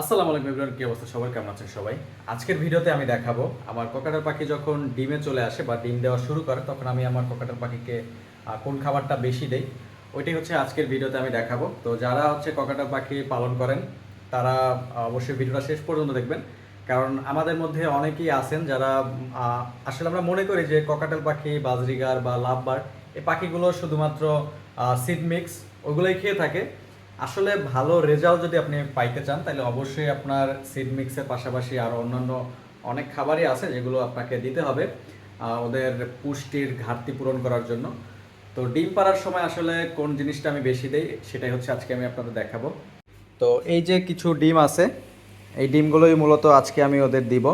আসসালামু আলাইকুম এভরিওয়ান, কি অবস্থা? সবার কেমন আছেন সবাই? আজকের ভিডিওতে আমি দেখাবো আমার ককাটার পাখি যখন ডিমে চলে আসে বা ডিম দেওয়া শুরু করে, তখন আমি আমার ককাটার পাখিকে কোন খাবারটা বেশি দেই, ওইটাই হচ্ছে আজকের ভিডিওতে আমি দেখাবো। তো যারা হচ্ছে ককাটার পাখি পালন করেন, তারা অবশ্যই ভিডিওটা শেষ পর্যন্ত দেখবেন। কারণ আমাদের মধ্যে অনেকেই আছেন যারা আসলে আমরা মনে করি যে ককাটেল পাখি, বাজরিগার বা লাভবার, এই পাখিগুলো শুধুমাত্র সিড মিক্স ওগুলোই খেয়ে থাকে। আসলে ভালো রেজাল্ট যদি আপনি পাইতে চান, তাহলে অবশ্যই আপনার সিড মিক্সের পাশাপাশি আর অন্যান্য অনেক খাবারই আছে যেগুলো আপনাকে দিতে হবে ওদের পুষ্টির ঘাটতি পূরণ করার জন্য। তো ডিম পাড়ার সময় আসলে কোন জিনিসটা আমি বেশি দেই, সেটাই হচ্ছে আজকে আমি আপনাদের দেখাবো। তো এই যে কিছু ডিম আছে, এই ডিমগুলোই মূলত আজকে আমি ওদের দিব।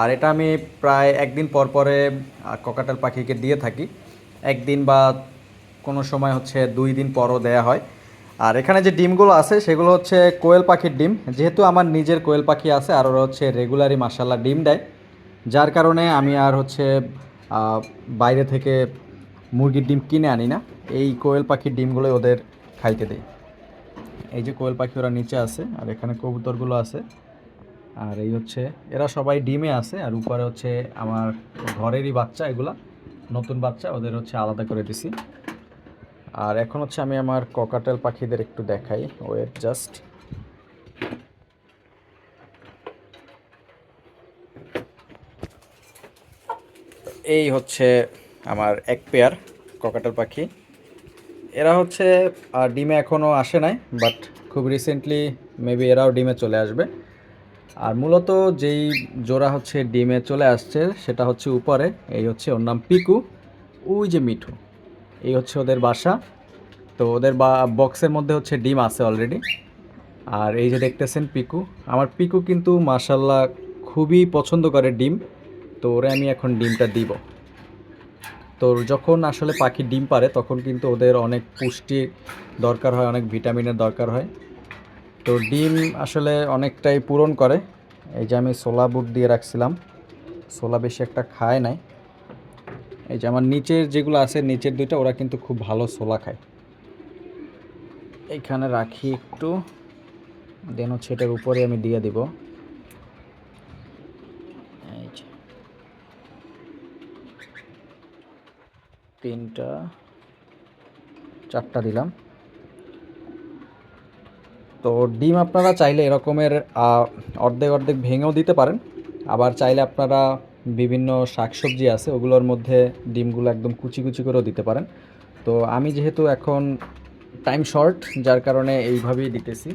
আর এটা আমি প্রায় একদিন পর পরে ককাটাল পাখিকে দিয়ে থাকি। একদিন বা কোনো সময় হচ্ছে দুই দিন পরও দেয়া হয়। আর এখানে যে ডিমগুলো আছে, সেগুলো হচ্ছে কোয়েল পাখির ডিম। যেহেতু আমার নিজের কোয়েল পাখি আছে আর ওরা হচ্ছে রেগুলারই মাসাল্লাহ ডিম দেয়, যার কারণে আমি আর হচ্ছে বাইরে থেকে মুরগির ডিম কিনে আনি না। এই কোয়েল পাখির ডিমগুলোই ওদের খাইতে দেই। এই যে কোয়েল পাখি ওরা নিচে আছে আর এখানে কবুতরগুলো আছে। আর এই হচ্ছে, এরা সবাই ডিমে আছে আর উপরে হচ্ছে আমার ঘরেরই বাচ্চা এগুলা, নতুন বাচ্চা, ওদের হচ্ছে আলাদা করে দিছি। আর এখন হচ্ছে আমি আমার ককাটেল পাখিদের একটু দেখাই। ওয়েট জাস্ট এই হচ্ছে আমার এক পেয়ার ককাটেল পাখি। এরা হচ্ছে ডিমে এখনও আসে নাই বাট খুব রিসেন্টলি মেবি এরাও ডিমে চলে আসবে। আর মূলত যেই জোড়া হচ্ছে ডিমে চলে আসছে, সেটা হচ্ছে উপরে, এই হচ্ছে ওর নাম পিকু। ওই যে মিঠু। এই হচ্ছে ওদের বাসা। তো ওদের বা বক্সের মধ্যে হচ্ছে ডিম আছে অলরেডি আর এই যে দেখতেছেন পিকু। আমার পিকু কিন্তু মাসাল্লাহ খুবই পছন্দ করে ডিম। তো ওরে আমি এখন ডিমটা দিব। তো যখন আসলে পাখি ডিম পারে, তখন কিন্তু ওদের অনেক পুষ্টি দরকার হয়, অনেক ভিটামিনের দরকার হয়। তো ডিম আসলে অনেকটাই পূরণ করে। এই যে আমি সোলা বুট দিয়ে রাখছিলাম। সোলা বেশি একটা খায় নাই। এই যে আমার নিচের যেগুলো আছে, নিচের দুইটা ওরা কিন্তু খুব ভালো সোলা খায়। এইখানে রাখি একটু, দেন হচ্ছে এটার উপরে আমি দিয়ে দিব। তিনটা, চারটা দিলাম। তো ডিম আপনারা চাইলে এরকমের অর্ধেক অর্ধেক ভেঙেও দিতে পারেন। আবার চাইলে আপনারা বিভিন্ন শাকসবজি আছে, ওগুলোর মধ্যে ডিমগুলো একদম কুচি কুচি করেও দিতে পারেন। তো আমি যেহেতু এখন টাইম শর্ট যার কারণে এইভাবেই দিতেছি।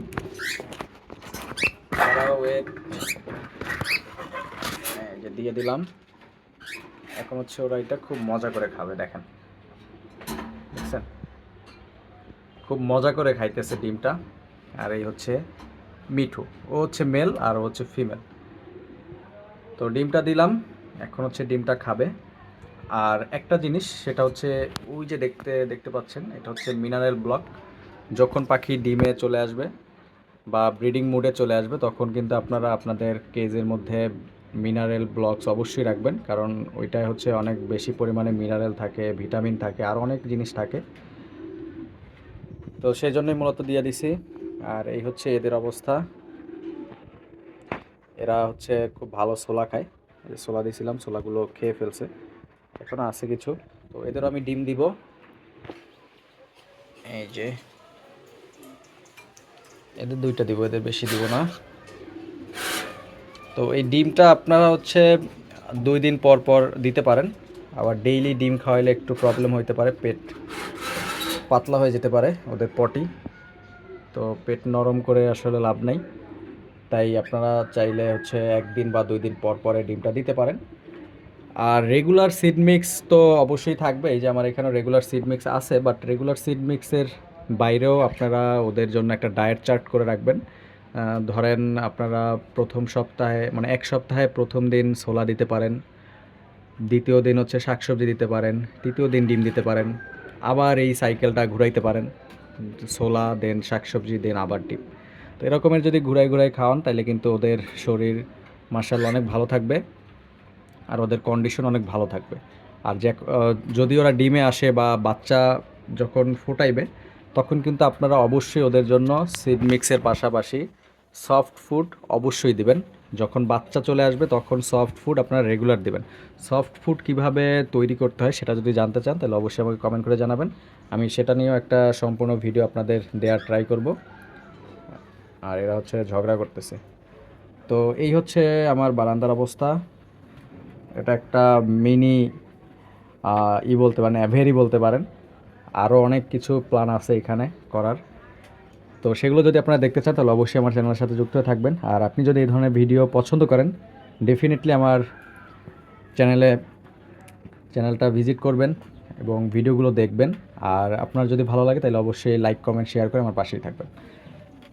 তারাও যে দিয়ে দিলাম। এখন হচ্ছে ওরা এটা খুব মজা করে খাবে, দেখেন। খুব মজা করে খাইতেছে ডিমটা। আর এই হচ্ছে মিঠু। ও হচ্ছে মেল আর ও হচ্ছে ফিমেল তো ডিমটা দিলাম। এখন হচ্ছে ডিমটা খাবে। আর একটা জিনিস, সেটা হচ্ছে ওই যে দেখতে দেখতে পাচ্ছেন, এটা হচ্ছে মিনারেল ব্লক। যখন পাখি ডিমে চলে আসবে বা ব্রিডিং মুডে চলে আসবে, তখন কিন্তু আপনারা আপনাদের কেজের মধ্যে মিনারেল ব্লকস অবশ্যই রাখবেন, কারণ ওইটায় হচ্ছে অনেক বেশি পরিমাণে মিনারেল থাকে, ভিটামিন থাকে, আর অনেক জিনিস থাকে। তো সেই জন্যই মূলত দিয়ে দিছি। আর এই হচ্ছে এদের অবস্থা। এরা হচ্ছে খুব ভালো ছোলা খায়। যে ছোলা দিয়েছিলাম, ছোলাগুলো খেয়ে ফেলছে। এখনও আছে কিছু। তো এদেরও আমি ডিম দিব। এই যে। এদের দুইটা দিব, এদের বেশি দিব না। তো এই ডিমটা আপনারা হচ্ছে দুই দিন পর পর দিতে পারেন। আবার ডেইলি ডিম খাওয়াইলে একটু প্রবলেম হইতে পারে, পেট পাতলা হয়ে যেতে পারে ওদের পটি। তো পেট নরম করে আসলে লাভ নাই। তাই আপনারা চাইলে হচ্ছে একদিন বা দুই দিন পর পরে ডিমটা দিতে পারেন। আর রেগুলার সিড মিক্স তো অবশ্যই থাকবে। এই যে আমার এখানে রেগুলার সিড মিক্স আছে বাট রেগুলার সিড মিক্সের বাইরেও আপনারা ওদের জন্য একটা ডায়েট চার্ট করে রাখবেন। ধরেন আপনারা প্রথম সপ্তাহে মানে এক সপ্তাহে প্রথম দিন ছোলা দিতে পারেন, দ্বিতীয় দিন হচ্ছে শাকসবজি দিতে পারেন, তৃতীয় দিন ডিম দিতে পারেন, আবার এই সাইকেলটা ঘুরাইতে পারেন। ছোলা দেন শাকসবজি দেন আবার ডিম। তো এরকমের যদি ঘুরাই ঘুরাই খাওয়ান তাহলে কিন্তু ওদের শরীর মার্শাল অনেক ভালো থাকবে আর ওদের কন্ডিশন অনেক ভালো থাকবে। আর যে যদি ওরা ডিমে আসে বা বাচ্চা যখন ফুটাইবে, তখন কিন্তু আপনারা অবশ্যই ওদের জন্য সিড মিক্সের পাশাপাশি সফট ফুড অবশ্যই দিবেন। যখন বাচ্চা চলে আসবে, তখন সফট ফুড আপনারা রেগুলার দিবেন। সফট ফুড কীভাবে তৈরি করতে হয়, সেটা যদি জানতে চান, তাহলে অবশ্যই আমাকে কমেন্ট করে জানাবেন। আমি সেটা নিয়েও একটা সম্পূর্ণ ভিডিও আপনাদের দেওয়ার ট্রাই করব। আর এরা হচ্ছে ঝগড়া করতেছে। তো এই হচ্ছে আমার বারান্দার অবস্থা। এটা একটা মিনি ই বলতে পারেন, অ্যাভেরি বলতে পারেন। আরও অনেক কিছু প্ল্যান আছে এখানে করার। তো সেগুলো যদি আপনারা দেখতে চান, তাহলে অবশ্যই আমার চ্যানেলের সাথে যুক্ত হয়ে থাকবেন। আর আপনি যদি এই ধরনের ভিডিও পছন্দ করেন ডেফিনেটলি আমার চ্যানেলে, চ্যানেলটা ভিজিট করবেন এবং ভিডিওগুলো দেখবেন। আর আপনার যদি ভালো লাগে, তাহলে অবশ্যই লাইক কমেন্ট শেয়ার করে আমার পাশেই থাকবেন।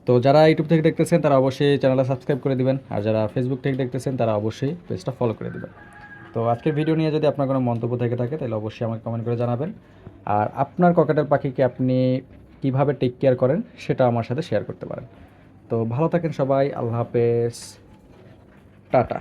তো যারা ইউটিউব থেকে দেখতেছেন, তারা অবশ্যই চ্যানেলটা সাবস্ক্রাইব করে দিবেন। আর যারা ফেসবুক থেকে দেখতেছেন, তারা অবশ্যই পেজটা ফলো করে দিবেন। তো আজকের ভিডিও নিয়ে যদি আপনার কোনো মন্তব্য থেকে থাকে, তাহলে অবশ্যই আমাকে কমেন্ট করে জানাবেন। আর আপনার ককেটের পাখিকে আপনি কীভাবে টেক কেয়ার করেন, সেটা আমার সাথে শেয়ার করতে পারেন। তো ভালো থাকেন সবাই, আল্লাহ হাফেজ। টাটা।